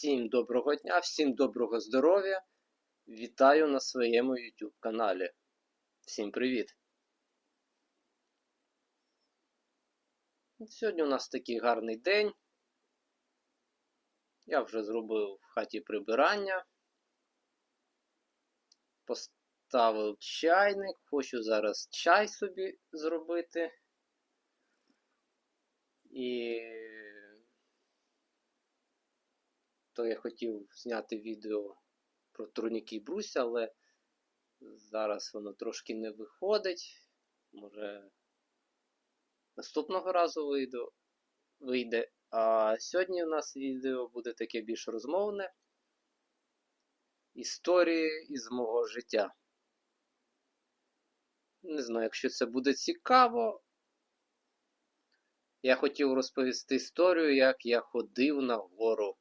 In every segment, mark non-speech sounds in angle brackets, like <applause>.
Всім доброго дня, всім доброго здоров'я. Вітаю на своєму YouTube каналі. Всім привіт! Сьогодні у нас такий гарний день. Я вже зробив в хаті прибирання. Поставив чайник, хочу зараз чай собі зробити. І то я хотів зняти відео про турніки бруся, але зараз воно трошки не виходить. Може наступного разу вийду, вийде. А сьогодні у нас відео буде таке більш розмовне. Історії із мого життя. Не знаю, якщо це буде цікаво. Я хотів розповісти історію, як я ходив на гору.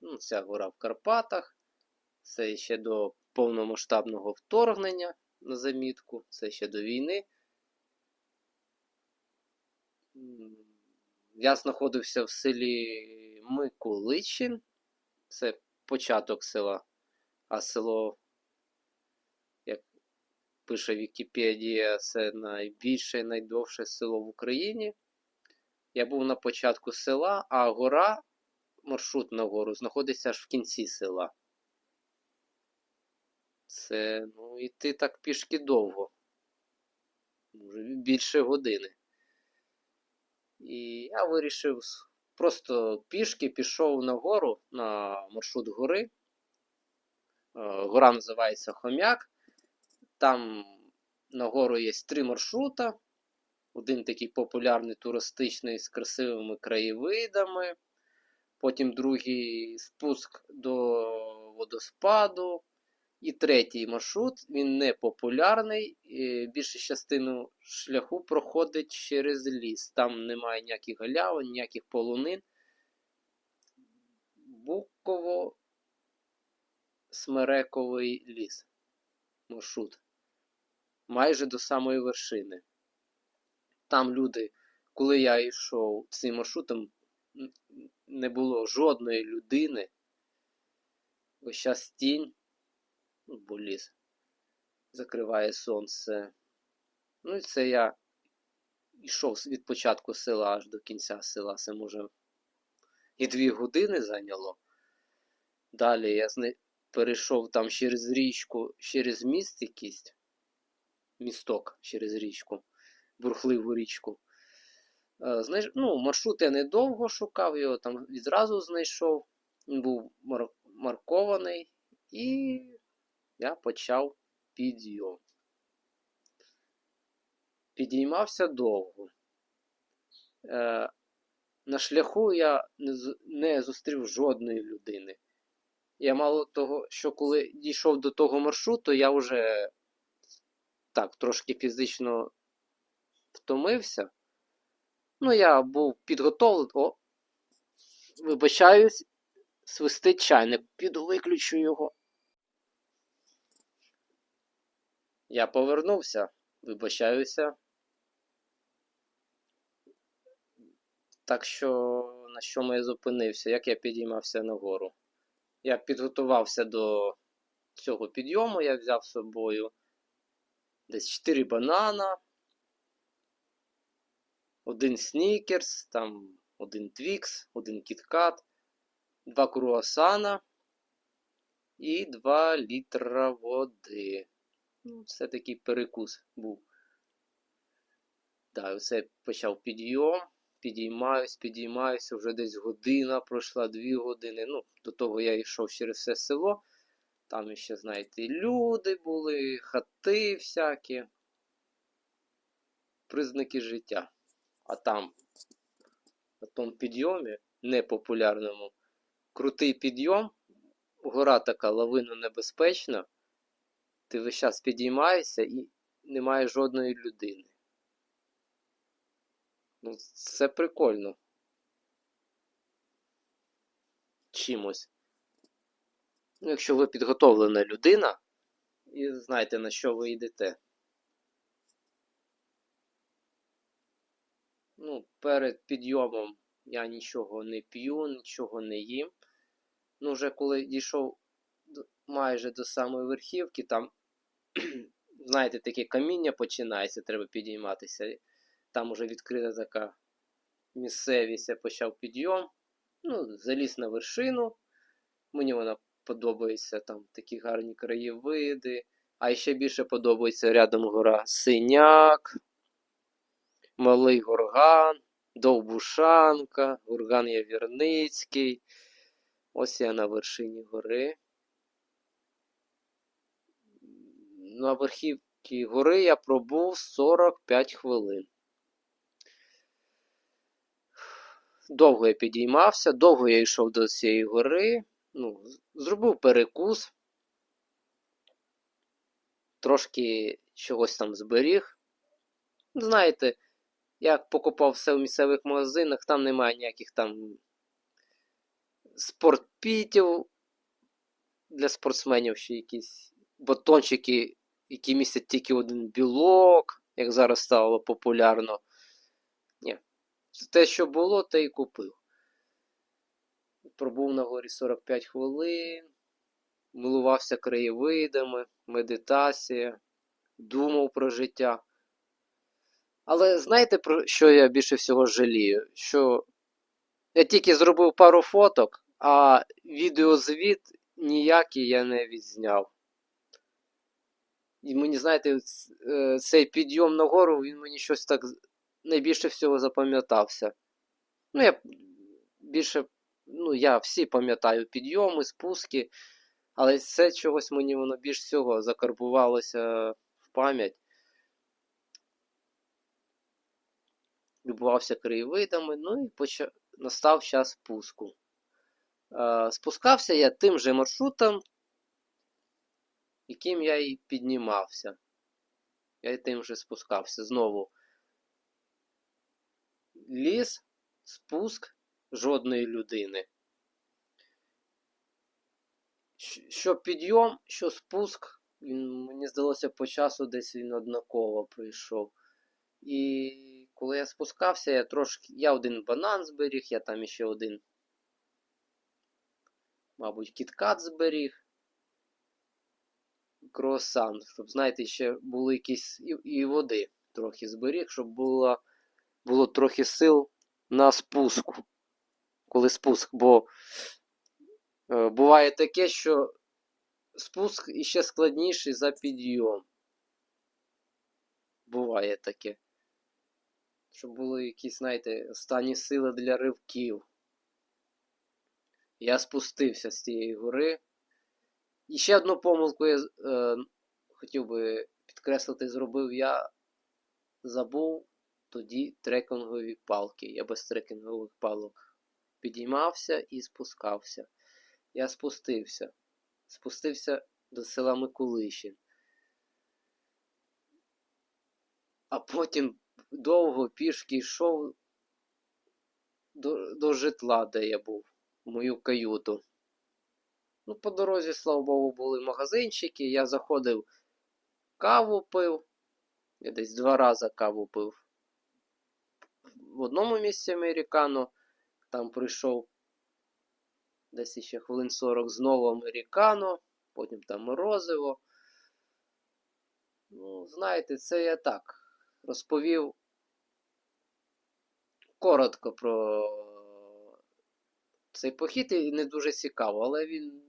Ну, Ця гора в Карпатах. Це ще до повномасштабного вторгнення на замітку, це ще до війни. Я знаходився в селі Миколичин. Це початок села. А село, як пише Вікіпедія, це найбільше і найдовше село в Україні. Я був на початку села, а гора маршрут на гору знаходиться аж в кінці села. Це, ну, йти так пішки довго. Може, більше години. І я вирішив просто пішки пішов на гору на маршрут гори. Е, гора називається Хом'як. Там на гору є три маршрута. Один такий популярний туристичний з красивими краєвидами потім другий спуск до водоспаду. І третій маршрут, він не популярний. Більшу частину шляху проходить через ліс. Там немає ніяких галявин, ніяких полонин. Буково смерековий ліс. Маршрут. Майже до самої вершини. Там люди, коли я йшов цим маршрутом, не було жодної людини. Ось час тінь, ну, бо ліс закриває сонце. Ну і це я йшов від початку села аж до кінця села. Це може і дві години зайняло. Далі я перейшов там через річку, через міст якийсь, місток через річку, бурхливу річку. Е, знайш... ну, Маршрут я недовго шукав, його там відразу знайшов. Він був мар... маркований, і я почав підйом. Підіймався довго. Е, На шляху я не зустрів жодної людини. Я мало того, що коли дійшов до того маршруту, я вже так, трошки фізично втомився. Ну, я був підготовлений. О, вибачаюсь, свистить чайник. Піду виключу його. Я повернувся, вибачаюся. Так що, на чому я зупинився, як я підіймався нагору? Я підготувався до цього підйому, я взяв з собою десь 4 банана один снікерс, там один твікс, один кіткат, два круасана і 2 літра води. Ну, Це такий перекус був. Так, оце почав підйом. Підіймаюсь, підіймаюся, вже десь година пройшла, дві години. Ну, До того я йшов через все село. Там ще, знаєте, люди були, хати всякі. Признаки життя. А там, на тому підйомі, непопулярному, крутий підйом, гора така лавина небезпечна, ти весь час підіймаєшся і немає жодної людини. Ну, Це прикольно. Чимось. Ну, Якщо ви підготовлена людина і знаєте, на що ви йдете. Ну, перед підйомом я нічого не п'ю, нічого не їм. Ну, вже коли дійшов майже до самої верхівки, там, <clears throat> знаєте, таке каміння починається, треба підійматися. Там уже відкрита така місцевість, я почав підйом. Ну, заліз на вершину. Мені вона подобається, там такі гарні краєвиди. А ще більше подобається рядом гора Синяк, Малий Горган, Довбушанка, Гурган Явірницький. Ось я на вершині гори. На верхівці гори я пробув 45 хвилин. Довго я підіймався, довго я йшов до цієї гори. Ну, зробив перекус. Трошки чогось там зберіг. Знаєте, я покупав все в місцевих магазинах, там немає ніяких там спортпітів для спортсменів, ще якісь батончики, які містять тільки один білок, як зараз стало популярно. Ні. Те, що було, те і купив. Пробув на горі 45 хвилин, милувався краєвидами, медитація, думав про життя. Але знаєте, про що я більше всього жалію? Що я тільки зробив пару фоток, а відеозвіт ніякий я не відзняв. І мені, знаєте, е, цей підйом на гору, він мені щось так найбільше всього запам'ятався. Ну, я більше, ну, я всі пам'ятаю підйоми, спуски, але це чогось мені воно більш всього закарбувалося в пам'ять. Любувався краєвидами, ну і поча... настав час спуску. Е, спускався я тим же маршрутом, яким я і піднімався. Я й тим же спускався знову. Ліс, спуск жодної людини. Що підйом, що спуск, він, мені здалося, по часу десь він однаково пройшов. І коли я спускався, я трошки. Я один банан зберіг, я там іще один, мабуть, кіткат зберіг. Круасан, щоб, знаєте, ще були якісь і, і води трохи зберіг, щоб було, було трохи сил на спуску. Коли спуск, бо е, буває таке, що спуск іще складніший за підйом. Буває таке. Щоб були якісь, знаєте, останні сили для ривків. Я спустився з цієї гори. І ще одну помилку я е, хотів би підкреслити, зробив я забув тоді трекінгові палки. Я без трекінгових палок підіймався і спускався. Я спустився. Спустився до села Миколичин. А потім довго пішки йшов до, до житла, де я був, в мою каюту. Ну, по дорозі, слава Богу, були магазинчики. Я заходив, каву пив. Я десь два рази каву пив. В одному місці американо, там прийшов десь ще хвилин 40 знову американо, потім там морозиво. Ну, знаєте, це я так розповів коротко про цей похід і не дуже цікаво, але він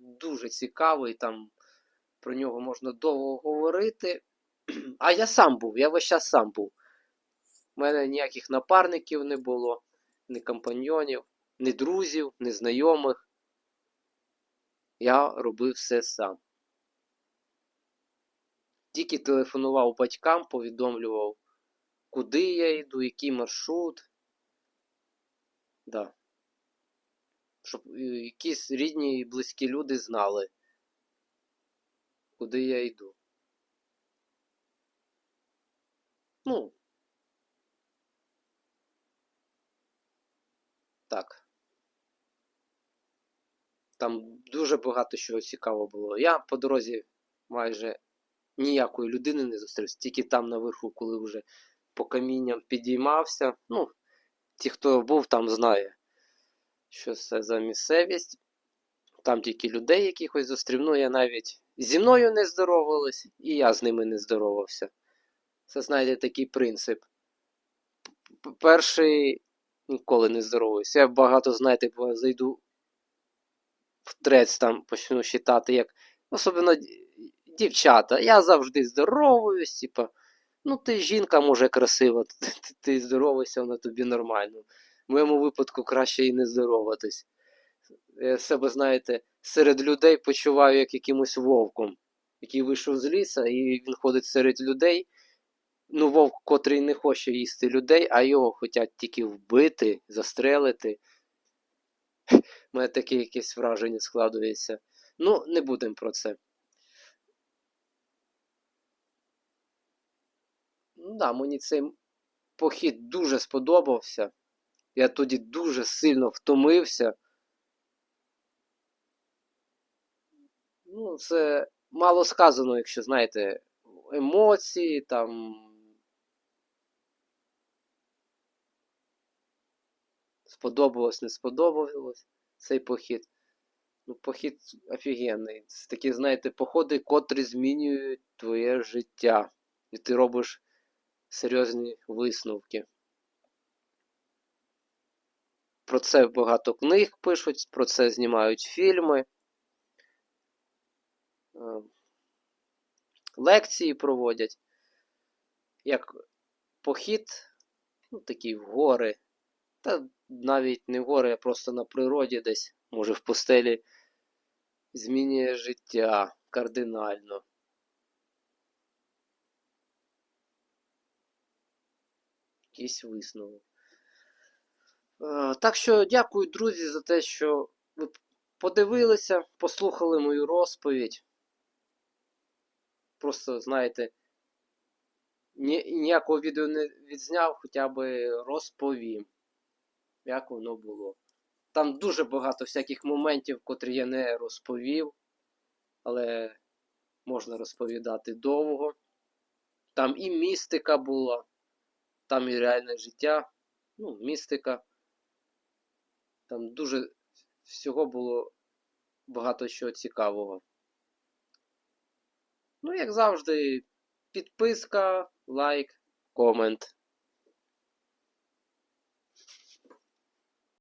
дуже цікавий, там про нього можна довго говорити. А я сам був, я весь час сам був. У мене ніяких напарників не було, ні компаньйонів, ні друзів, ні знайомих. Я робив все сам. Тільки телефонував батькам, повідомлював, куди я йду, який маршрут. Да. Щоб е, якісь рідні і близькі люди знали, куди я йду. Ну. Так. Там дуже багато чого цікавого було. Я по дорозі майже ніякої людини не зустрівся, тільки там наверху, коли вже по камінням підіймався. Ну, ті, хто був там, знає, що це за місцевість. Там тільки людей якихось зустрів. Ну, я навіть зі мною не здоровались, і я з ними не здоровався. Це, знаєте, такий принцип. Перший ніколи не здоровуюся. Я багато, знаєте, бо зайду в трець там почну читати, як особливо дівчата. Я завжди здоровуюсь, типа, ну ти жінка, може, красива, <laughs> ти, ти, здоровайся, вона тобі нормально. В моєму випадку краще і не здороватись. Я себе, знаєте, серед людей почуваю як якимось вовком, який вийшов з ліса, і він ходить серед людей. Ну, вовк, котрий не хоче їсти людей, а його хочуть тільки вбити, застрелити. <laughs> У мене таке якесь враження складується. Ну, не будемо про це. Ну да, мені цей похід дуже сподобався. Я тоді дуже сильно втомився. Ну, це мало сказано, якщо знаєте, емоції там. Сподобалось, не сподобалось цей похід. Ну, похід офігенний. Це такі, знаєте, походи, котрі змінюють твоє життя. І ти робиш серйозні висновки. Про це багато книг пишуть, про це знімають фільми. Е, Лекції проводять. Як похід, ну, такий в гори. Та навіть не в гори, а просто на природі десь, може в пустелі, змінює життя кардинально. Якийсь висновок. Е, Так що дякую, друзі, за те, що ви подивилися, послухали мою розповідь. Просто, знаєте, ні, ніякого відео не відзняв, хоча б розповім, як воно було. Там дуже багато всяких моментів, котрі я не розповів, але можна розповідати довго. Там і містика була, там і реальне життя, ну, містика. Там дуже всього було багато чого цікавого. Ну, як завжди, підписка, лайк, комент.